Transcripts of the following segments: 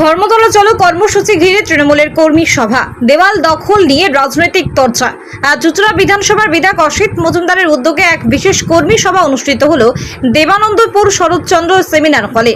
ধর্মতলা চলো কর্মসূচি ঘিরে তৃণমূলের কর্মী সভা। দেওয়াল দখল নিয়ে রাজনৈতিক তর্চা আজ চুচুড়া বিধানসভার বিধায়ক অসিত মজুমদারের উদ্যোগে এক বিশেষ কর্মী সভা অনুষ্ঠিত হল দেবানন্দপুর শরৎচন্দ্র সেমিনার হলে।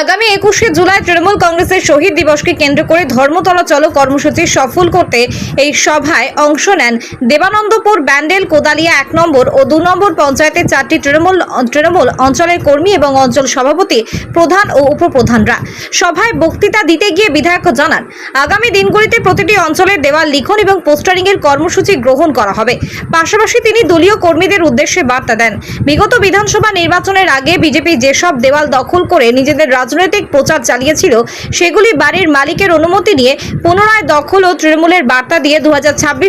আগামী একুশে জুলাই তৃণমূল কংগ্রেসের শহীদ দিবসকে কেন্দ্র করে ধর্মতলা চলো কর্মসূচি সফল করতে এই সভায় অংশ নেন দেবানন্দপুর ব্যান্ডেল কোদালিয়া এক নম্বর ও দু নম্বর পঞ্চায়েতের চারটি তৃণমূল তৃণমূল অঞ্চলের কর্মী এবং অঞ্চল সভাপতি, প্রধান ও উপপ্রধানরা। সভায় বক্তৃতা দিতে গিয়ে বিধায়ক জানান, আগামী দিনগুলিতে প্রতিটি অঞ্চলের দেওয়াল লিখন এবং পোস্টারিং এর কর্মসূচি গ্রহণ করা হবে। পাশাপাশি তিনি দলীয় কর্মীদের উদ্দেশ্যে বার্তা দেন। বিগত বিধানসভা নির্বাচনের আগে বিজেপি যেসব দেওয়াল দখল করে নিজেদের রাজনৈতিক প্রচার চালিয়েছিল, সেগুলি বাড়ির মালিকের অনুমতি নিয়ে পুনরায় দখল ও তৃণমূলের বার্তা দিয়ে দু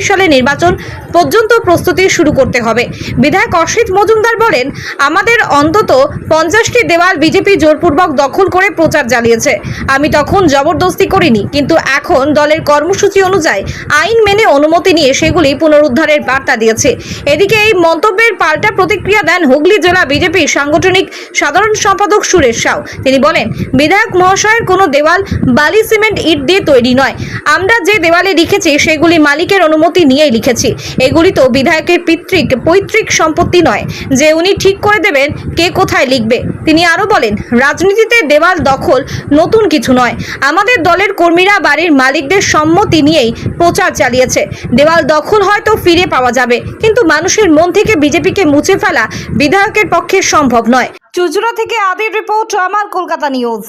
সালে নির্বাচন পর্যন্ত প্রস্তুতি শুরু করতে হবে। বিধায়ক অসিত মজুমদার বলেন, আমাদের অন্তত পঞ্চাশটি দেওয়াল বিজেপি জোরপূর্বক দখল করে প্রচার চালিয়েছে। আমি তখন জবরদস্তি করিনি, কিন্তু এখন দলের কর্মসূচি অনুযায়ী আইন মেনে অনুমতি নিয়ে সেগুলি পুনরুদ্ধারের বার্তা দিয়েছে। এদিকে এই মন্তব্যের পাল্টা প্রতিক্রিয়া দেন হুগলি জেলা বিজেপি সাংগঠনিক সাধারণ সম্পাদক সুরেশ সাউ। তিনি বলেন, বিধায়ক মহাশয়ের কোনো দেওয়াল, বালি, সিমেন্ট, ইট দিয়ে তৈরি নয়। আমরা যে দেওয়ালে লিখেছি, সেগুলি মালিকের অনুমতি নিয়েই লিখেছি। এগুলি তো বিধায়কের পিতৃক, পৈতৃক সম্পত্তি নয়। যে উনি ঠিক করে দেবেন, কে কোথায় লিখবে? তিনি আরও বলেন, রাজনীতিতে দেওয়াল দখল নতুন কিছু নয়। আমাদের দলের কর্মীরা বাড়ির মালিকদের সম্মতি নিয়েই প্রচার চালিয়েছে। দেওয়াল দখল হয়তো ফিরে পাওয়া যাবে, কিন্তু মানুষের মন থেকে বিজেপিকে মুছে ফেলা বিধায়কের পক্ষে সম্ভব নয়। চুচুড়া থেকে আদির রিপোর্ট আমার কলকাতা নিউজ।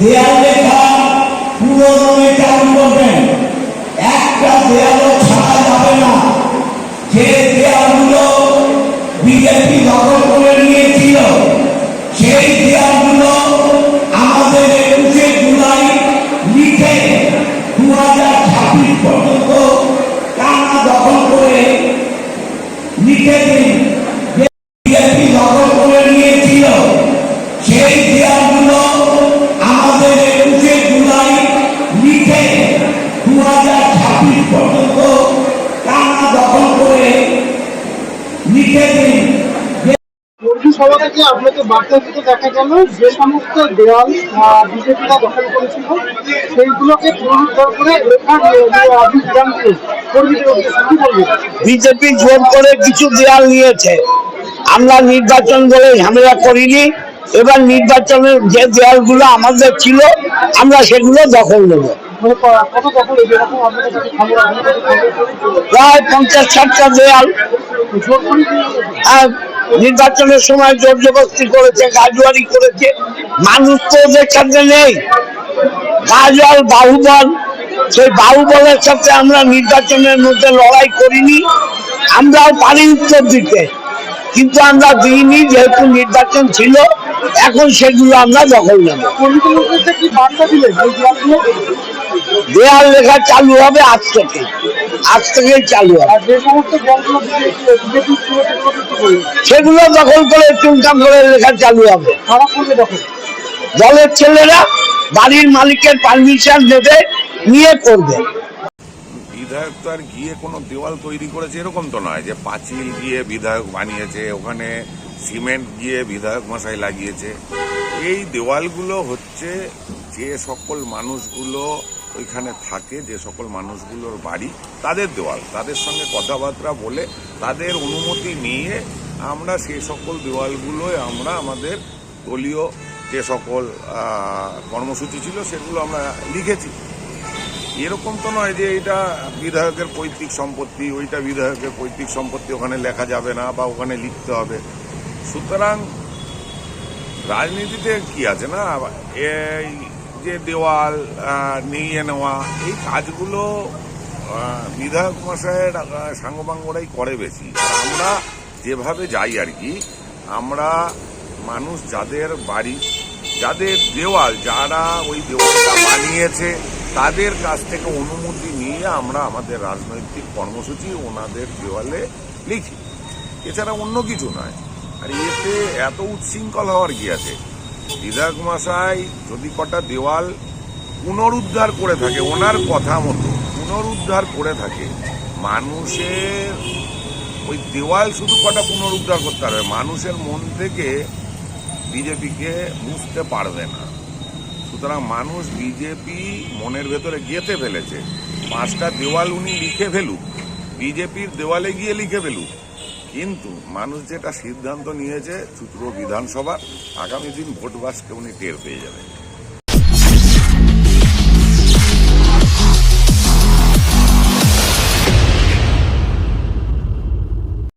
দেয়াল পুরো করবেন। একটা দেয়ালও থেকে আপনাকে বার্তা দিতে দেখা গেল যে সমস্ত দেওয়াল বিজেপিরা দখল করেছিল সেইগুলোকে পুনরুদ্ধার করে বিজেপি জোর করে কিছু দেয়াল নিয়েছে। আমরা নির্বাচন বলে ঝামেলা করিনি। এবার নির্বাচনের যে দেয়ালগুলো আমাদের ছিল আমরা সেগুলো দখল নেব। মানে। প্রায় পঞ্চাশ ষাটটা দেয়াল নির্বাচনের সময় জোর জবস্তি করেছে গাজুয়ারি করেছে। মানুষ তো ওদের সাথে নেই। গাজল বাহুবল সেই বাহুবলের সাথে আমরা নির্বাচনের মধ্যে লড়াই করিনি। আমরাও পারি উত্তর দিতে। কিন্তু আমরা দিইনি যেহেতু নির্বাচন ছিল এখন সেগুলো আমরা দখল নেব। দেয়াল লেখা চালু হবে আজ থেকে। আজ থেকেই চালু সেগুলো দখল করে করে লেখা চালু হবে। দলের ছেলেরা বাড়ির মালিকের পারমিশন নেবে নিয়ে করবে। বিধায়ক তো আর গিয়ে কোনো দেওয়াল তৈরি করেছে এরকম তো নয় যে পাঁচিল গিয়ে বিধায়ক বানিয়েছে ওখানে সিমেন্ট গিয়ে বিধায়ক মশাই লাগিয়েছে। এই দেওয়ালগুলো হচ্ছে যে সকল মানুষগুলো ওইখানে থাকে যে সকল মানুষগুলোর বাড়ি, তাদের দেওয়াল, তাদের সঙ্গে কথাবার্তা বলে তাদের অনুমতি নিয়ে আমরা সেই সকল দেওয়ালগুলোয় আমরা আমাদের দলীয় যে সকল কর্মসূচি ছিল সেগুলো আমরা লিখেছি। এরকম তো নয় যে এটা বিধায়কের পৈতৃক সম্পত্তি, ওইটা বিধায়কের পৈতৃক সম্পত্তি ওখানে লেখা যাবে না বা ওখানে লিখতে হবে। সুতরাং রাজনীতিতে কি আছে না? এই যে দেওয়াল নিয়ে নেওয়া এই কাজগুলো বিধায়ক মশাইয়ের আহ, সাঙ্গপাঙ্গরাই করে বেশি। আমরা যেভাবে যাই আর কি আমরা মানুষ যাদের বাড়ি যাদের দেওয়াল যারা ওই দেওয়ালটা বানিয়েছে তাদের কাছ থেকে অনুমতি নিয়ে আমরা আমাদের রাজনৈতিক কর্মসূচি ওনাদের দেওয়ালে লিখি। এছাড়া অন্য কিছু নয়। আর এতে এত উচ্ছৃঙ্খল হওয়ার কি আছে? বিধায়ক মশাই, যদি কটা দেওয়াল পুনরুদ্ধার করে থাকে, ওনার কথা মতো, পুনরুদ্ধার করে থাকে, মানুষের ওই দেওয়াল শুধু কটা পুনরুদ্ধার করতে হবে মানুষের মন থেকে বিজেপিকে বুঝতে পারবে না। সুতরাং মানুষ বিজেপি মনের ভেতরে গেঁথে ফেলেছে। পাঁচটা দেওয়াল উনি লিখে ফেলুক, বিজেপির দেওয়ালে গিয়ে লিখে ফেলুক। কিন্তু মানুষ যেটা সিদ্ধান্ত নিয়েছে চুত্র বিধানসভা, আগামী দিন ভোট বাসকে উনি টের পেয়ে যাবেন